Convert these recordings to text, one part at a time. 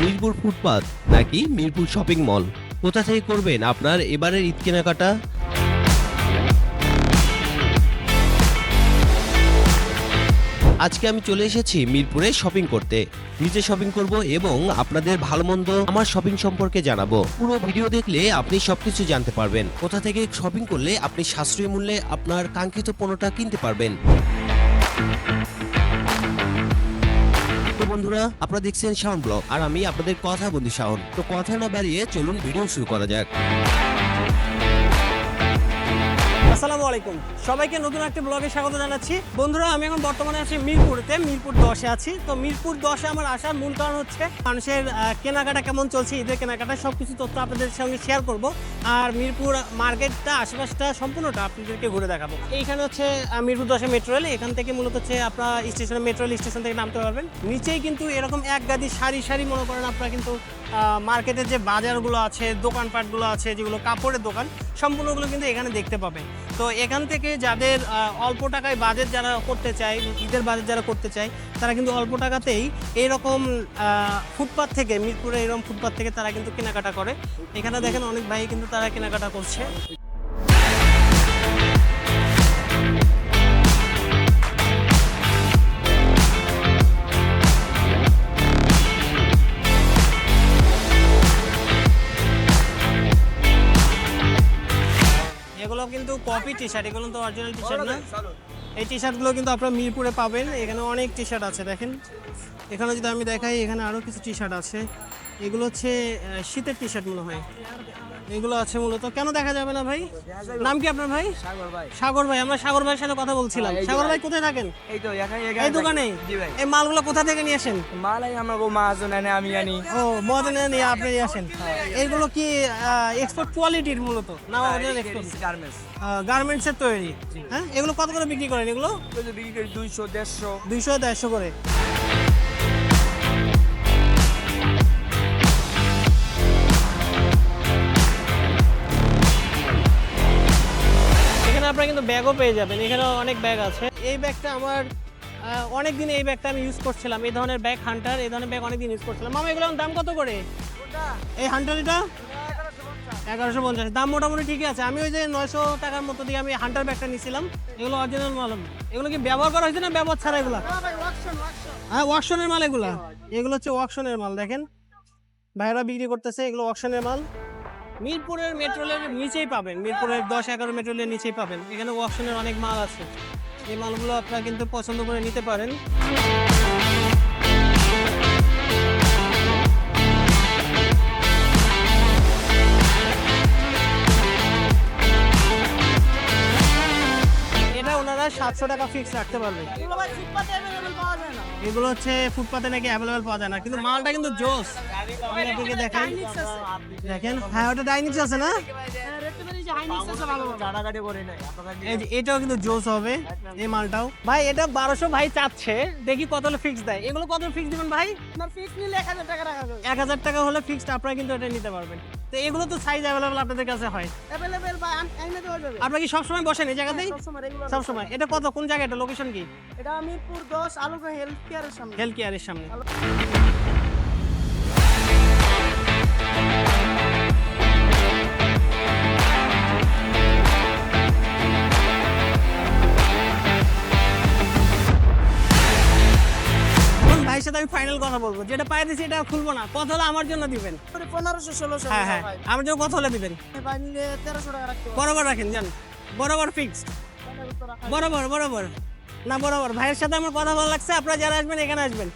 মিরপুর ফুটপাত নাকি Mirpur shopping mall? কোথা থেকে করবেন আপনার এবারের ঈদ কেনাকাটা? আজকে আমি চলে এসেছি মিরপুরে শপিং করতে। নিজে শপিং করব এবং আপনাদের ভালো মন্দ আমার শপিং সম্পর্কে জানাব। পুরো ভিডিও দেখলে আপনি সবকিছু জানতে পারবেন। কোথা থেকে শপিং করলে আপনি সাশ্রয়ী মূল্যে আপনার কাঙ্ক্ষিত পণ্যটা কিনতে পারবেন? বন্ধুরা, আপনারা দেখছেন শাওন ব্লগ, আর আমি আপনাদের কথা বন্ধু শাওন। তো কথা না বাড়িয়ে চলুন ভিডিও শুরু করা যাক। আসসালামু আলাইকুম। সবাইকে নতুন একটা ব্লগে স্বাগত জানাচ্ছি। বন্ধুরা, আমি এখন বর্তমানে আছি মিরপুরেতে, মিরপুর দশে আছি। তো মিরপুর দশে আমার আসার মূল কারণ হচ্ছে মানুষের কেনাকাটা কেমন চলছে, ঈদের কেনাকাটা সব কিছু তথ্য আপনাদের সঙ্গে শেয়ার করব। আর মিরপুর মার্কেটটা, আশেপাশটা সম্পূর্ণটা আপনাদেরকে ঘুরে দেখাবো। এইখানে হচ্ছে মিরপুর দশে মেট্রো রেল এখান থেকে মূলত হচ্ছে আপনারা স্টেশনে মেট্রো রেল স্টেশন থেকে নামতে পারবেন। নিচেই কিন্তু এরকম এক গাদি সারি সারি মনে করেন আপনারা কিন্তু মার্কেটের যে বাজারগুলো আছে, দোকানপাটগুলো আছে, যেগুলো কাপড়ের দোকান, সম্পূর্ণগুলো কিন্তু এখানে দেখতে পাবেন। তো এখান থেকে যাদের অল্প টাকায় বাজেট যারা করতে চায়, ঈদের বাজেট যারা করতে চায়, তারা কিন্তু অল্প টাকাতেই এইরকম ফুটপাথ থেকে মিরপুরে এরকম ফুটপাথ থেকে তারা কিন্তু কেনাকাটা করে। এখানে দেখেন অনেক ভাই কিন্তু তারা কেনাকাটা করছে। কিন্তু কপি টি শার্ট এগুলো তো অরিজিনাল টি শার্ট না? এই টি শার্টগুলো কিন্তু আপনারা মিরপুরে পাবেন। এখানে অনেক টি শার্ট আছে দেখেন। এখানে যদি আমি দেখাই এখানে আরও কিছু টি শার্ট আছে। এগুলো হচ্ছে শীতের টি শার্ট মনে হয়। এগুলো আছে মূলত। কেন দেখা যাবে না ভাই? নাম কি আপনার ভাই? সাগর ভাই। সাগর ভাই আমরা সাগর ভাইয়ের সাথে কথা বলছিলাম। সাগর ভাই। কোথায় থাকেন? এই তো এই দোকানে? এই মালগুলো কোথা থেকে নিয়ে আসেন? মালাই আমরা মাহাজন এনে আমি আনি। ও মদনে নিয়ে আপনি আসেন। হ্যাঁ। এইগুলো কি এক্সপোর্ট কোয়ালিটির মূলত? না এক্সপোর্ট গার্মেন্টস গার্মেন্টসের তৈরি। হ্যাঁ এগুলো কত করে বিক্রি করেন এগুলো? বিক্রি করি দুইশো দেড়শো। দুইশো দেড়শো করে। আপনারা কিন্তু ব্যাগও পেয়ে যাবেন এখানে অনেক ব্যাগ আছে। এই ব্যাগটা আমার অনেক দিন এই ব্যাগটা আমি ইউজ করছিলাম এই ধরনের ব্যাগ হান্টার এই ধরনের ব্যাগ অনেক দিন ইউজ করছিলাম। মামা এগুলোর দাম কত করে? এই হান্টার এটা? এগারোশো পঞ্চাশ। দাম মোটামুটি ঠিকই আছে। আমি ওই যে নয়শো টাকার মতো দিয়ে আমি হান্টার ব্যাগটা নিয়েছিলাম। এগুলো অরিজিনাল মাল। এগুলো কি ব্যবহার করা হয়েছে না ব্যবহার ছাড়া এগুলো? হ্যাঁ ওয়াকশনের মাল এগুলা। এগুলো হচ্ছে ওয়াকশনের মাল দেখেন। ভাইরা বিক্রি করতেছে এগুলো ওয়াকশনের মাল। মিরপুরের মেট্রোলের নিচেই পাবেন। মিরপুরের দশ এগারো মেট্রোলের নিচেই পাবেন। এখানে অপশনের অনেক মাল আছে। এই মালগুলো আপনারা কিন্তু পছন্দ করে নিতে পারেন। সাতশো টাকা ফিক্স রাখতে পারবে। এগুলো হচ্ছে ফুটপাতে নাকি অ্যাভেলেবেল পাওয়া যায় না। কিন্তু মালটা কিন্তু জোস। আমি আপনাকে দেখাই। দেখেন। হ্যাঁ ওটা ডাইনিক্স আছে না? এটাও কিন্তু জোস হবে এই মালটাও। ভাই এটা বারোশো ভাই চাচ্ছে। দেখি কত হলে ফিক্স দেয়। এগুলো কত ফিক্স দিবেন ভাই? এক হাজার টাকা হলে ফিক্সড আপনারা কিন্তু এটা নিতে পারবেন। তো এগুলো তো সাইজ অ্যাভেলেবেল আপনাদের কাছে হয়। আপনারা কি সবসময় বসেন এই জায়গাতেই? সবসময় এটা কত? কোন জায়গা এটা লোকেশন কি? এটা মিরপুর 10 আলোক হেলথ কেয়ারের সামনে। হেলথ কেয়ারের সামনে। ফাইনাল কথা বলব। যেটা পাই দিছি এটা খুলবো না। কত হলে আমার জন্য দিবেন। পনেরোশো ষোলোশো হ্যাঁ হ্যাঁ। আমার জন্য কত হলে দিবেন। তেরোশো টাকা বরাবর রাখেন জান। বরাবর ফিক্সড বরাবর বরাবর। না বরাবর। ভাইয়ের সাথে আমার কথা ভালো লাগছে আপনারা যারা আসবেন এখানে আসবেন।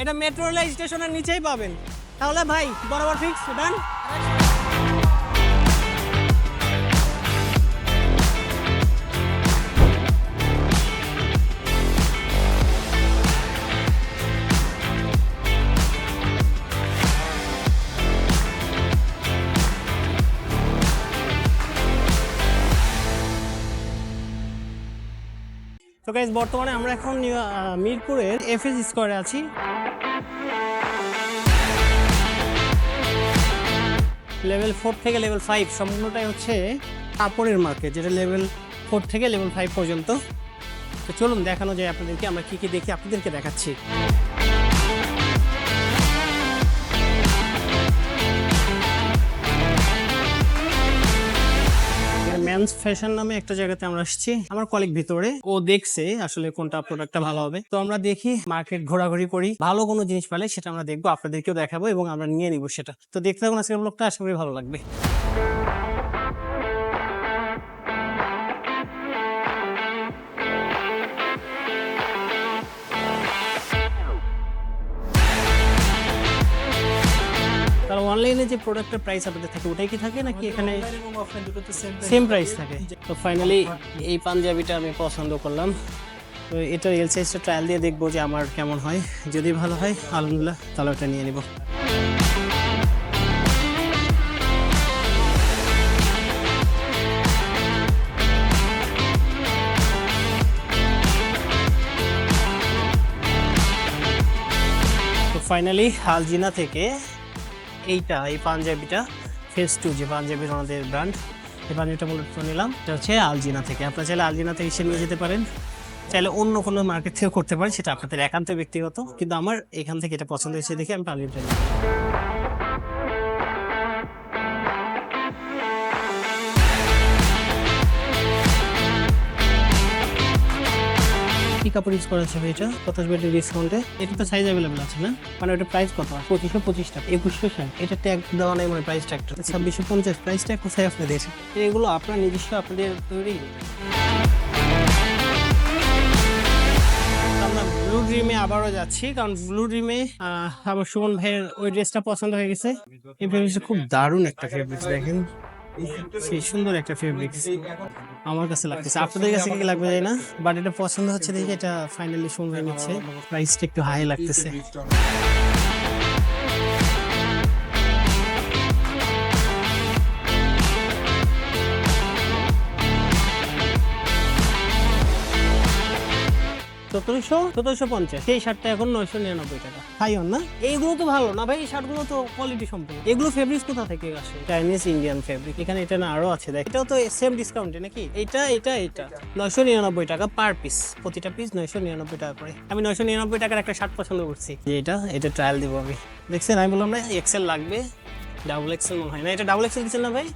এটা মেট্রো রেল স্টেশনের নিচেই পাবেন। তাহলে ভাই বরাবর ফিক্স ডান গাইজ বর্তমানে আমরা এখন নিউ- এফ এস স্কোয়ারে আছি। লেভেল ফোর থেকে লেভেল ফাইভ সম্পূর্ণটাই হচ্ছে কাপড়ের মার্কেট যেটা লেভেল ফোর থেকে লেভেল ফাইভ পর্যন্ত। তো চলুন দেখানো যায় আপনাদেরকে, আমরা কী কী দেখি, আপনাদেরকে দেখাচ্ছি। ফ্যাশন নামে একটা জায়গাতে আমরা আসছি, আমার কলিগ ভিতরে। ও দেখছে আসলে কোনটা প্রোডাক্টটা ভালো হবে। তো আমরা দেখি মার্কেট ঘোরাঘুরি করি, ভালো কোনো জিনিস পেলে সেটা আমরা দেখব, আপনাদেরকেও দেখাবো এবং আমরা নিয়ে নিব সেটা। তো দেখতে থাকুন আজকের ব্লগটা আশা করি ভালো লাগবে। অনলাইনে যে প্রোডাক্টের প্রাইস আপনাদের থাকে ওটাই কি থাকে নাকি এখানে সেম প্রাইস থাকে। তো ফাইনালি এই পাঞ্জাবিটা আমি পছন্দ করলাম। তো এটা এল সাইজটা ট্রায়াল দিয়ে দেখব যে আমার কেমন হয়। যদি ভালো হয় আলহামদুলিল্লাহ তাহলে ওটা নিয়ে নিব। তো ফাইনালি হালজিনা থেকে এইটা, এই পাঞ্জাবিটা ফেস টু যে পাঞ্জাবির আমাদের ব্র্যান্ড এই পাঞ্জাবিটা মূলত নিলাম। এটা হচ্ছে আলজিনা থেকে। আপনারা চাইলে আলজিনা থেকে এসে নিয়ে যেতে পারেন। চাইলে অন্য কোনো মার্কেট থেকেও করতে পারেন, সেটা আপনাদের একান্ত ব্যক্তিগত। কিন্তু আমার এখান থেকে এটা পছন্দ হয়েছে দেখে আমি পাঞ্জাবিটা নিলাম। কি কাপড় ইউজ করা যাবে এটা আসবে এটা ডিসকাউন্টে এটা তো সাইজ অ্যাভেলেবল আছে না? মানে ওটা প্রাইস কত? পঁচিশশো পঁচিশ টাকা। একুশশো ষাট। এটা ট্যাগ দেওয়া নেই মানে প্রাইস ট্যাগটা ছাব্বিশশো পঞ্চাশ। প্রাইস ট্যাগ কোথায় আপনি দিয়েছেন এগুলো আপনার নিজস্ব, আপনাদের তৈরি। ব্লু ড্রিমে আবারও যাচ্ছি, কারণ ব্লু ড্রিমে আমার সুমন ভাইয়ের ওই ড্রেসটা পছন্দ হয়ে গেছে। এই ফেব্রিক্সটা খুব দারুণ একটা ফেব্রিক্স দেখেন। সেই সুন্দর একটা ফেব্রিক্স আমার কাছে লাগতেছে। আপনাদের কাছে কি লাগবে জানি না বাট এটা পছন্দ হচ্ছে দেখে এটা ফাইনালি সময় নিচ্ছে। প্রাইসটা একটু হাই লাগতেছে। সতেরোশো সতেরোশো পঞ্চাশ। সেই শার্টটা এখন নয়শো নিরানব্বই টাকা। হাই না? এইগুলো তো ভালো না ভাই এই শার্টগুলো তো কোয়ালিটি সম্পূর্ণ। এগুলো ফেব্রিক্স কোথা থেকে আসে? চাইনিজ ইন্ডিয়ান ফেব্রিক এখানে এটা না আরও আছে দেখ। এটাও তো সেম ডিসকাউন্টে নাকি? এটা এটা এটা। নয়শো নিরানব্বই টাকা পার পিস প্রতিটা পিস নয়শো নিরানব্বই টাকা করে। আমি নয়শো নিরানব্বই টাকার একটা শার্ট পছন্দ করছি। যে এটা এটা ট্রায়াল দিব আমি। দেখছেন আমি বললাম না এক্সেল লাগবে। ডাবল এক্সেল মনে হয় না। এটা ডাবল এক্সেল দিচ্ছেন না ভাই?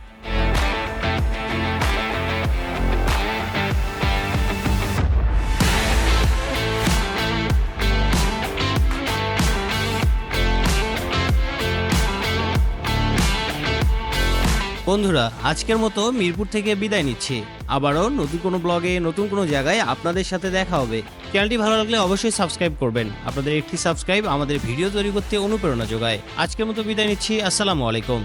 বন্ধুরা, আজকের মতো মিরপুর থেকে বিদায় নিচ্ছি। আবারও নতুন কোনো ব্লগে, নতুন কোনো জায়গায় আপনাদের সাথে দেখা হবে। চ্যানেলটি ভালো লাগলে অবশ্যই সাবস্ক্রাইব করবেন। আপনাদের একটি সাবস্ক্রাইব আমাদের ভিডিও তৈরি করতে অনুপ্রেরণা যোগায়। আজকের মতো বিদায় নিচ্ছি। আসসালামু আলাইকুম।